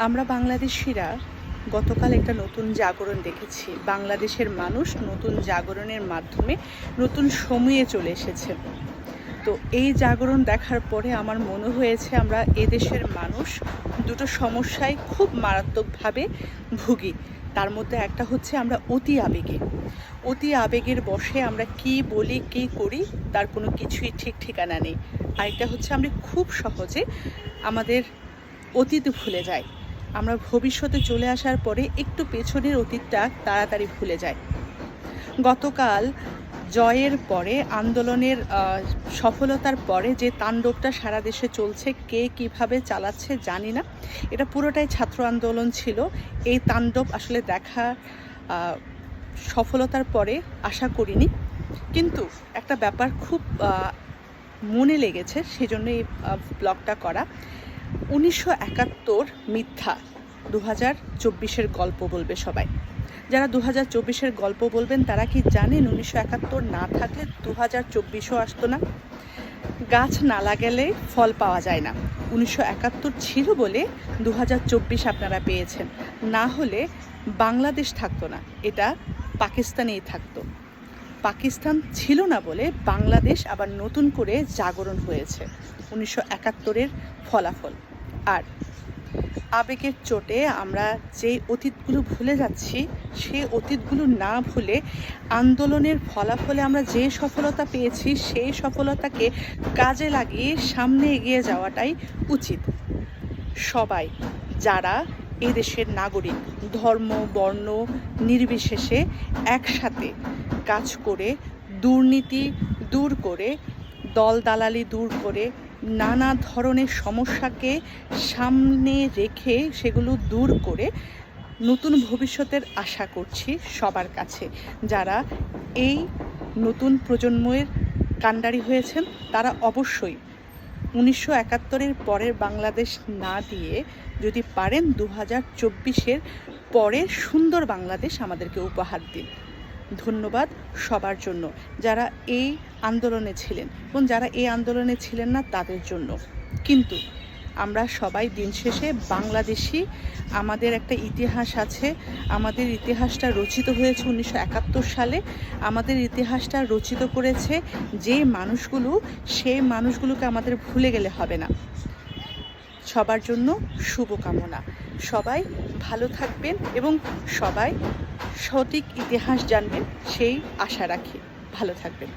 আমরা বাংলাদেশিরা গতকাল একটা নতুন জাগরণ দেখেছি। বাংলাদেশের মানুষ নতুন জাগরণের মাধ্যমে নতুন সময়ে চলে এসেছে। তো এই জাগরণ দেখার পরে আমার মনে হয়েছে আমরা এদেশের মানুষ দুটো সমস্যায় খুব মারাত্মকভাবে ভুগি। তার মধ্যে একটা হচ্ছে আমরা অতি আবেগে। অতি আবেগের বশে আমরা কি বলি, কি করি, তার কোনো কিছুই ঠিক ঠিকানা নেই। আরেকটা হচ্ছে আমরা খুব সহজে আমাদের অতীত ভুলে যাই। আমরা ভবিষ্যতে চলে আসার পরে একটু পেছনের অতীতটা তাড়াতাড়ি ভুলে যাই। গতকাল জয়ের পরে, আন্দোলনের সফলতার পরে যে তাণ্ডবটা সারা দেশে চলছে, কে কীভাবে চালাচ্ছে জানি না। এটা পুরোটাই ছাত্র আন্দোলন ছিল। এই তাণ্ডব আসলে দেখা সফলতার পরে আশা করিনি। কিন্তু একটা ব্যাপার খুব মনে লেগেছে সেজন্য এই ব্লগটা করা। উনিশশো একাত্তর মিথ্যা দু হাজার চব্বিশের গল্প বলবে সবাই। যারা দু হাজার চব্বিশের গল্প বলবেন, তারা কি জানেন উনিশশো একাত্তর না থাকলে দু হাজার চব্বিশও আসতো না? গাছ না লাগালে ফল পাওয়া যায় না। উনিশশো একাত্তর ছিল বলে দু হাজার চব্বিশ আপনারা পেয়েছেন। না হলে বাংলাদেশ থাকতো না। এটা পাকিস্তানেই থাকতো। পাকিস্তান ছিল না বলে বাংলাদেশ আবার নতুন করে জাগরণ হয়েছে, উনিশশো একাত্তরের ফলাফল। আর আবেগের চোটে আমরা যে অতীতগুলো ভুলে যাচ্ছি, সেই অতীতগুলো না ভুলে আন্দোলনের ফলাফলে আমরা যে সফলতা পেয়েছি, সেই সফলতাকে কাজে লাগিয়ে সামনে এগিয়ে যাওয়াটাই উচিত। সবাই, যারা এদেশের নাগরিক, ধর্ম, বর্ণ নির্বিশেষে একসাথে কাজ করে, দুর্নীতি দূর করে, দল দালালি দূর করে, নানা ধরনের সমস্যাকে সামনে রেখে সেগুলো দূর করে নতুন ভবিষ্যতের আশা করছি সবার কাছে। যারা এই নতুন প্রজন্মের কাণ্ডারি হয়েছেন, তারা অবশ্যই উনিশশো একাত্তরের পরের বাংলাদেশ না দিয়ে যদি পারেন দু হাজার চব্বিশের পরের সুন্দর বাংলাদেশ আমাদেরকে উপহার দিন। ধন্যবাদ সবার জন্য, যারা এই আন্দোলনে ছিলেন এবং যারা এই আন্দোলনে ছিলেন না তাদের জন্য। কিন্তু আমরা সবাই দিন শেষে বাংলাদেশি, আমাদের একটা ইতিহাস আছে, আমাদের ইতিহাসটা রচিত হয়েছে উনিশশো একাত্তর সালে, আমাদের ইতিহাসটা রচিত করেছে যে মানুষগুলো সেই মানুষগুলোকে আমাদের ভুলে গেলে হবে না। সবার জন্য শুভকামনা। সবাই ভালো থাকবেন এবং সবাই সঠিক ইতিহাস জানবেন সেই আশা রাখি। ভালো থাকবেন।